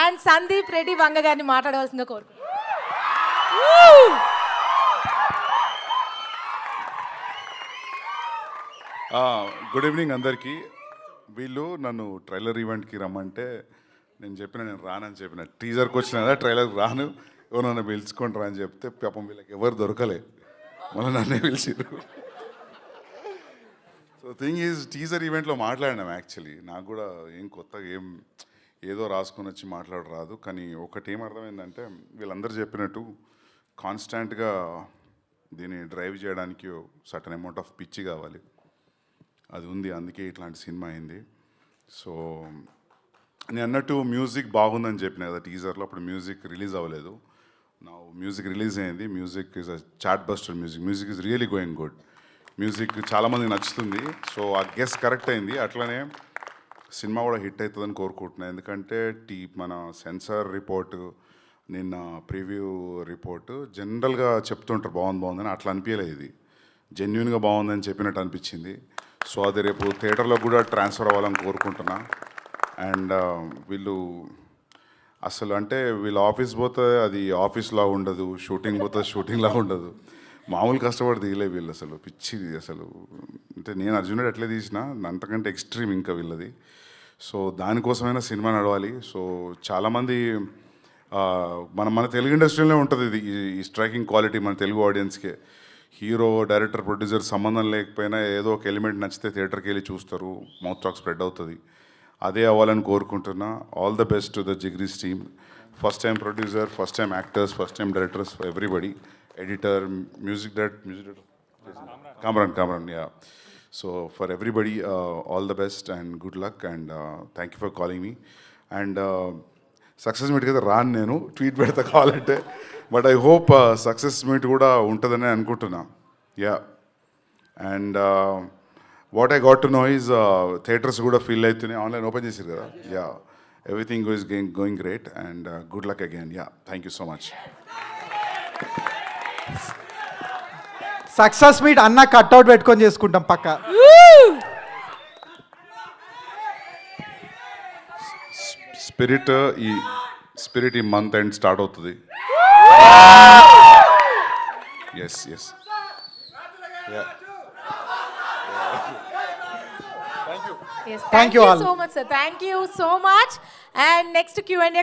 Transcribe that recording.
And Sandeep Reddy Vanga గారిని మాట్లాడవలసిందిగా కోరుకుంటున్నాను. గుడ్ ఈవినింగ్ అందరికీ. వీళ్ళు నన్ను ట్రైలర్ ఈవెంట్కి రమ్మంటే నేను చెప్పిన నేను రానని చెప్పిన. టీజర్కి వచ్చిన కదా ట్రైలర్ రాను. ఎవరు నన్ను పిలుచుకొని రా అని చెప్తే పాపం వీళ్ళకి ఎవరు దొరకలే. మళ్ళీ నన్నే పిలిచిరు సో థింగ్ ఈజ్ టీజర్ ఈవెంట్లో మాట్లాడినాం యాక్చువల్లీ నాకు కూడా ఏం కొత్తగా ఏం ఏదో రాసుకొని వచ్చి మాట్లాడరాదు కానీ ఒకటి అర్థమైందంటే వీళ్ళందరూ చెప్పినట్టు కాన్స్టాంట్గా దీన్ని డ్రైవ్ చేయడానికి సటన్ అమౌంట్ ఆఫ్ పిచ్చి కావాలి. అది ఉంది అందుకే ఇట్లాంటి సినిమా అయింది. సో నేను అన్నట్టు మ్యూజిక్ బాగుందని చెప్పిన కదా టీజర్లో అప్పుడు మ్యూజిక్ రిలీజ్ అవ్వలేదు. నా మ్యూజిక్ రిలీజ్ అయింది. Music is a chartbuster music. Music is really going good. Music చాలామంది నచ్చుతుంది. సో ఆ గెస్ కరెక్ట్ అయింది. అట్లనే సినిమా కూడా హిట్ అవుతుందని కోరుకుంటున్నాను ఎందుకంటే టీ మన సెన్సార్ రిపోర్టు నిన్న ప్రివ్యూ రిపోర్టు జనరల్గా చెప్తుంటారు బాగుంది బాగుందని అట్లా అనిపించలేదు ఇది. జెన్యున్గా బాగుందని చెప్పినట్టు అనిపించింది. సో అది రేపు థియేటర్లో కూడా ట్రాన్స్ఫర్ అవ్వాలని కోరుకుంటున్నా. అండ్ వీళ్ళు అసలు అంటే వీళ్ళు ఆఫీస్ పోతే అది ఆఫీస్లా ఉండదు షూటింగ్ పోతే షూటింగ్లా ఉండదు. మామూలు కష్టపడి దిగలే వీళ్ళు అసలు. పిచ్చిది అసలు. అంటే నేను అర్జునుడు ఎట్లా తీసిన అంతకంటే ఎక్స్ట్రీమ్ ఇంకా వీళ్ళది. సో దానికోసమైనా సినిమా నడవాలి. సో చాలామంది మన మన తెలుగు ఇండస్ట్రీలోనే ఉంటుంది ఇది. ఈ- ఈ స్ట్రైకింగ్ క్వాలిటీ మన తెలుగు ఆడియన్స్కే. హీరో డైరెక్టర్ ప్రొడ్యూసర్ సంబంధం లేకపోయినా ఏదో ఒక ఎలిమెంట్ నచ్చితే థియేటర్కి వెళ్ళి చూస్తారు. మౌత్ టాక్ స్ప్రెడ్ అవుతుంది. అదే అవ్వాలని కోరుకుంటున్నా. All the best to the Jigris team. First time producer first time actors first time directors everybody. Editor music director music director. Kamran Kamran yeah. So for everybody all the best and good luck and thank you for calling me and success meet కదా రాను నేను. Tweet పెడతా కావాలంటే but I hope success meet కూడా ఉంటుందని అనుకుంటున్నా. Yeah and what I got to know is theatres కూడా feel అవుతున్నాయి ఆన్లైన్ ఓపెన్ చేశారు కదా. Yeah everything is going going great and good luck again yeah thank you so much success meet అన్న cutout పెట్టుకొని చేసుకుంటాం పక్క స్పిరిట్ ఈ spirit ఈ మంత్ ఎండ్ స్టార్ట్ అవుతుంది yes yes Yes, Thank you all. so much, sir. Thank you so much. And next Q&A